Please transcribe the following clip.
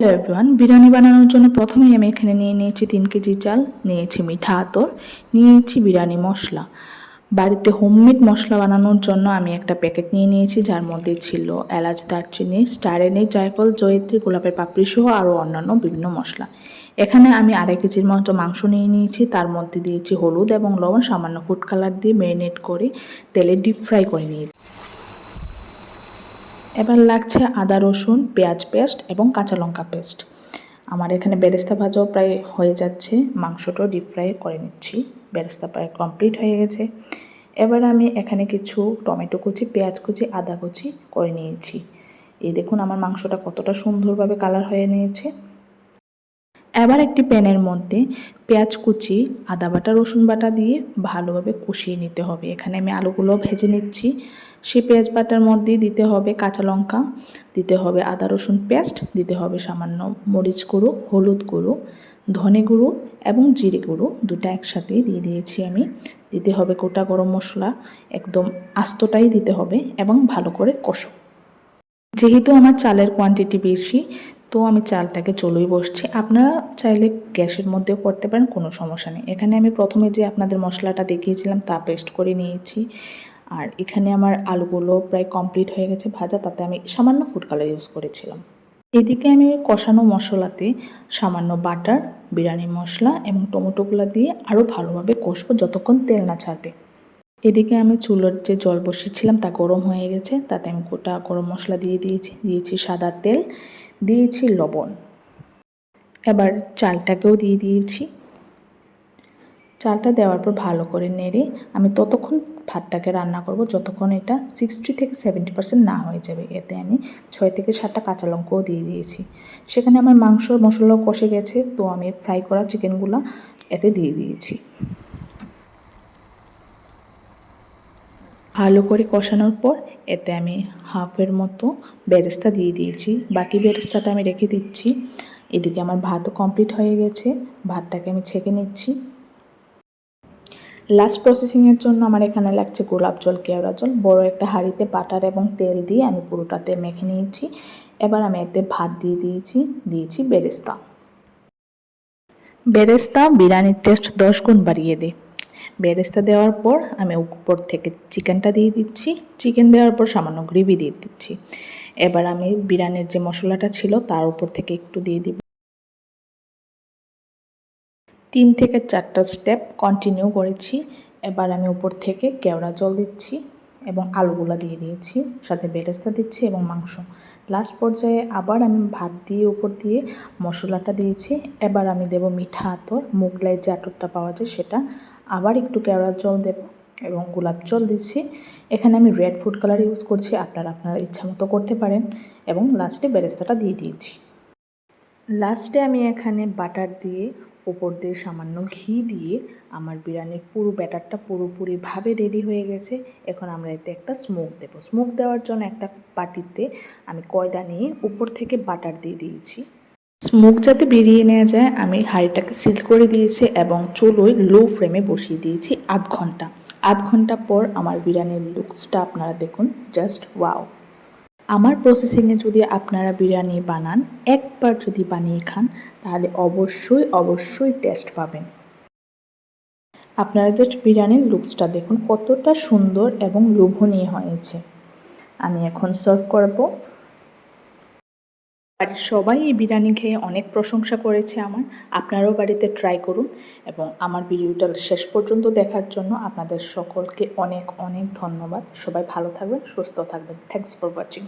Hello everyone biryani বানানোর জন্য প্রথমেই আমি এখানে নিয়ে নিয়েছি তিন কেজি চাল, নিয়েছি মিঠা আতর, নিয়েছি বিরিয়ানি মশলা। বাড়িতে হোমমেড মশলা বানানোর জন্য আমি একটা প্যাকেট নিয়ে নিয়েছি, যার মধ্যে ছিল এলাচ, দারচিনি স্টারেনি জায়ফল, জয়িত্রী, গোলাপের পাপড়ি সহ আরও অন্যান্য বিভিন্ন মশলা। এখানে আমি আড়াই কেজির মতো মাংস নিয়ে নিয়েছি, তার মধ্যে দিয়েছি হলুদ এবং লবণ, সামান্য ফুড কালার দিয়ে ম্যারিনেট করে তেলে ডিপ ফ্রাই করে নিয়েছি। এবার লাগছে আদা, রসুন, পেঁয়াজ পেস্ট এবং কাঁচা লঙ্কা পেস্ট। আমার এখানে বেরেস্তা ভাজাও প্রায় হয়ে যাচ্ছে। মাংসটাও ডিপ ফ্রাই করে নিচ্ছি। বেরেস্তা প্রায় কমপ্লিট হয়ে গেছে। এবার আমি এখানে কিছু টমেটো কুচি, পেঁয়াজ কুচি, আদা কুচি করে নিয়েছি। এই দেখুন আমার মাংসটা কতটা সুন্দরভাবে কালার হয়ে নিয়েছে। এবার একটি প্যানের মধ্যে পেঁয়াজ কুচি, আদা বাটা, রসুন বাটা দিয়ে ভালোভাবে কষিয়ে নিতে হবে। এখানে আমি আলুগুলো ভেজে নিচ্ছি। সেই পেঁয়াজ বাটার মধ্যে দিতে হবে কাঁচা লঙ্কা, দিতে হবে আদা রসুন পেস্ট, দিতে হবে সামান্য মরিচ গুঁড়ো, হলুদ গুঁড়ো, ধনে গুঁড়ো এবং জিরে গুঁড়ো দুটা একসাথে দিয়ে দিয়েছি আমি। দিতে হবে গোটা গরম মশলা, একদম আস্তটাই দিতে হবে এবং ভালো করে কষো। যেহেতু আমার চালের কোয়ান্টিটি বেশি, তো আমি চালটাকে চলুই বসছি। আপনারা চাইলে গ্যাসের মধ্যেও করতে পারেন, কোনো সমস্যা নেই। এখানে আমি প্রথমে যে আপনাদের মশলাটা দেখিয়েছিলাম তা পেস্ট করে নিয়েছি। আর এখানে আমার আলুগুলো প্রায় কমপ্লিট হয়ে গেছে ভাজা, তাতে আমি সামান্য ফুড কালার ইউজ করেছিলাম। এদিকে আমি কষানো মশলাতে সামান্য বাটার বিরিয়ানি মশলা এবং টমেটোগুলো দিয়ে আরও ভালোভাবে কষবো যতক্ষণ তেল না ছাড়বে। এদিকে আমি চুলোর যে জল বসিয়েছিলাম তা গরম হয়ে গেছে, তাতে আমি গোটা গরম মশলা দিয়ে দিয়েছি দিয়েছি সাদা তেল, দিয়েছি লবণ। এবার চালটাকেও দিয়ে দিয়েছি। চালটা দেওয়ার পর ভালো করে নেড়ে আমি ততক্ষণ ভাতটাকে রান্না করব, যতক্ষণ এটা সিক্সটি থেকে সেভেন্টি পার্সেন্ট না হয়ে যাবে। এতে আমি ছয় থেকে সাতটা কাঁচা লঙ্কাও দিয়ে দিয়েছি। সেখানে আমার মাংস, মশলাও কষে গেছে, তো আমি ফ্রাই করা চিকেনগুলো এতে দিয়ে দিয়েছি। ভালো করে কষানোর পর এতে আমি হাফের মতো বেরেস্তা দিয়ে দিয়েছি। বাকি বেরেস্তাটা আমি রেখে দিচ্ছি। এদিকে আমার ভাতও কমপ্লিট হয়ে গেছে। ভাতটাকে আমি ছেঁকে নিচ্ছি। লাস্ট প্রসেসিংয়ের জন্য আমার এখানে লাগছে গোলাপ জল, কেওড়া জল, বড় একটা হাঁড়িতে বাটার এবং তেল দিয়ে আমি পুরোটাতে মেখে নিয়েছি। এবার আমি এতে ভাত দিয়ে দিয়েছি দিয়েছি বেরেস্তা। বেরেস্তা বিরিয়ানির টেস্ট দশ গুণ বাড়িয়ে দেয়। বেরেস্তা দেওয়ার পর আমি উপর থেকে চিকেনটা দিয়ে দিচ্ছি। চিকেন দেওয়ার পর সামান্য গ্রেভি দিয়ে দিচ্ছি। এবার আমি বিরিয়ানির যে মশলাটা ছিল তার উপর থেকে একটু দিয়ে দিব। তিন থেকে চারটা স্টেপ কন্টিনিউ করেছি। এবার আমি উপর থেকে কেওড়া জল দিচ্ছি এবং আলুগুলো দিয়ে দিয়েছি, সাথে বেরেস্তা দিচ্ছি এবং মাংস। লাস্ট পর্যায়ে আবার আমি ভাত দিয়ে উপর দিয়ে মশলাটা দিয়েছি। এবার আমি দেব মিঠা আতর, মুগলাই যে আতরটা পাওয়া যায় সেটা। আবার একটু কেওড়ার জল দেব এবং গোলাপ জল দিচ্ছি। এখানে আমি রেড ফুড কালার ইউজ করছি, আপনারা আপনারা ইচ্ছা মতো করতে পারেন এবং লাস্টে বেরেস্তাটা দিয়ে দিয়েছি। লাস্টে আমি এখানে বাটার দিয়ে উপর দিয়ে সামান্য ঘি দিয়ে আমার বিরিয়ানির পুরো ব্যাটারটা পুরোপুরিভাবে রেডি হয়ে গেছে। এখন আমরা এতে একটা স্মোক দেবো। স্মোক দেওয়ার জন্য একটা পাটিতে আমি কয়লা নিয়ে উপর থেকে বাটার দিয়ে দিয়েছি। স্মোক যাতে বেরিয়ে নেওয়া যায়, আমি হাঁড়িটাকে সিল করে দিয়েছি এবং চুলোয় লো ফ্লেমে বসিয়ে দিয়েছি আধ ঘণ্টা। আধ ঘণ্টা পর আমার বিরিয়ানির লুকসটা আপনারা দেখুন। জাস্ট ওয়াও আমার প্রসেসিংয়ে যদি আপনারা বিরিয়ানি বানান, একবার যদি বানিয়ে খান, তাহলে অবশ্যই অবশ্যই টেস্ট পাবেন। আপনারা জাস্ট বিরিয়ানির লুকসটা দেখুন, কতটা সুন্দর এবং লোভনীয় হয়েছে। আমি এখন সার্ভ করব। বাড়ির সবাই এই বিরিয়ানি খেয়ে অনেক প্রশংসা করেছে আমার। আপনারাও বাড়িতে ট্রাই করুন এবং আমার ভিডিওটা শেষ পর্যন্ত দেখার জন্য আপনাদের সকলকে অনেক অনেক ধন্যবাদ। সবাই ভালো থাকবেন, সুস্থ থাকবেন। Thanks for watching